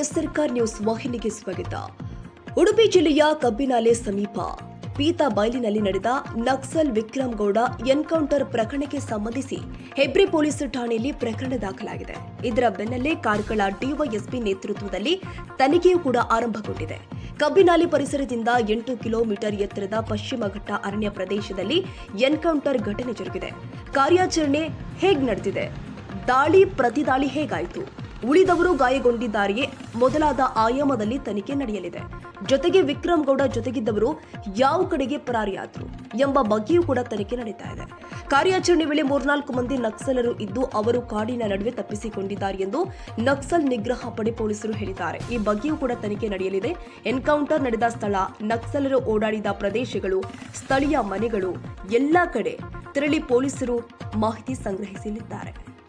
S ಸರ್ಕಾರ್ news ವಾಹಿನಿಗೆ ಸ್ವಾಗತ. ಉಡುಪಿ ಜಿಲ್ಲೆಯ ಕಬ್ಬಿನಾಲೆ ಸಮೀಪ ಪೀತಾ ಬಯಲಿನಲ್ಲಿ ನಡೆದ ನಕ್ಸಲ್ ವಿಕ್ರಮ್ ಗೌಡ ಎನ್ಕೌಂಟರ್ ಪ್ರಕರಣಕ್ಕೆ ಸಂಬಂಧಿಸಿ ಹೆಬ್ರಿ ಪೊಲೀಸ್ ಠಾಣೆಯಲ್ಲಿ ಪ್ರಕರಣ ದಾಖಲಾಗಿದೆ. ಇದರ ಬೆನ್ನಲ್ಲೇ ಕಾರ್ಕಳ ಡಿವೈಎಸ್ಪಿ ನೇತೃತ್ವದಲ್ಲಿ ತನಿಖೆಯೂ ಕೂಡ ಆರಂಭಗೊಂಡಿದೆ. ಕಬ್ಬಿನಾಲಿ ಪರಿಸರದಿಂದ ಎಂಟು ಕಿಲೋಮೀಟರ್ ಎತ್ತರದ ಪಶ್ಚಿಮ ಘಟ್ಟ ಅರಣ್ಯ ಪ್ರದೇಶದಲ್ಲಿ ಎನ್ಕೌಂಟರ್ ಘಟನೆ ಜರುಗಿದೆ. ಕಾರ್ಯಾಚರಣೆ ಹೇಗೆ ನಡೆದಿದೆ? ದಾಳಿ, ಪ್ರತಿದಾಳಿ ಹೇಗಾಯಿತು? ಉಳಿದವರು ಗಾಯಗೊಂಡಿದ್ದಾರೆಯೇ ಮೊದಲಾದ ಆಯಾಮದಲ್ಲಿ ತನಿಖೆ ನಡೆಯಲಿದೆ. ಜೊತೆಗೆ ವಿಕ್ರಮ್ ಗೌಡ ಜೊತೆಗಿದ್ದವರು ಯಾವ ಕಡೆಗೆ ಪರಾರಿಯಾದರು ಎಂಬ ಬಗ್ಗೆಯೂ ಕೂಡ ತನಿಖೆ ನಡೀತಾ ಇದೆ. ಕಾರ್ಯಾಚರಣೆ ವೇಳೆ ಮೂರ್ನಾಲ್ಕು ಮಂದಿ ನಕ್ಸಲರು ಇದ್ದು ಅವರು ಕಾಡಿನ ನಡುವೆ ತಪ್ಪಿಸಿಕೊಂಡಿದ್ದಾರೆ ಎಂದು ನಕ್ಸಲ್ ನಿಗ್ರಹ ಪಡೆ ಪೊಲೀಸರು ಹೇಳಿದ್ದಾರೆ. ಈ ಬಗ್ಗೆಯೂ ಕೂಡ ತನಿಖೆ ನಡೆಯಲಿದೆ. ಎನ್ಕೌಂಟರ್ ನಡೆದ ಸ್ಥಳ, ನಕ್ಸಲರು ಓಡಾಡಿದ ಪ್ರದೇಶಗಳು, ಸ್ಥಳೀಯ ಮನೆಗಳು, ಎಲ್ಲಾ ಕಡೆ ತೆರಳಿ ಪೊಲೀಸರು ಮಾಹಿತಿ ಸಂಗ್ರಹಿಸಲಿದ್ದಾರೆ.